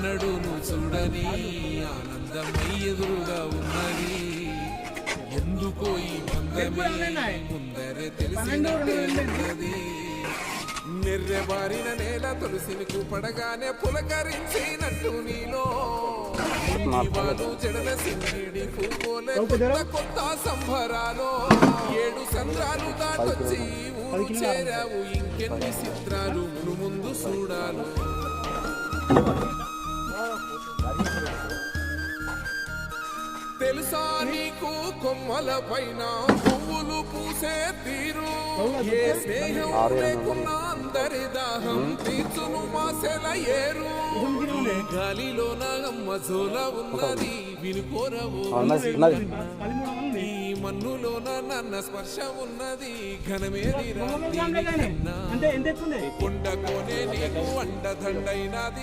ఎన్నడూను చూడని ఆనందమై ఎదురుగా ఉన్నది. ఎందుకో ఈ బంధమే ముందరే తెలిసినట్టే ఉన్నది. నిర్రెబారిన నేల తులసిని కూపడగానే పులకరించినట్టు నీలో. సింగిడి పూకోలే కొత్త కొత్త సంబరాలు. ఏడు సంద్రాలు దాటొచ్చి ఊరు చేరావు. ఇంకెన్ని చిత్రాలు ముందు చూడాలు. తెలుసా నీకు కొమ్మల పైన పువ్వులు పూసే తీరు? ఏ స్నేహం లేకున్నా అందరి దాహం తీర్చును మాసెల ఏరు. ఈ గాలిలోన మజోల ఉన్నది వినుకోరవు. ఈ మన్నులోన నన్న స్పర్శ ఉన్నది ఎక్కువ కొండ కోనే నీకు అండదండైనది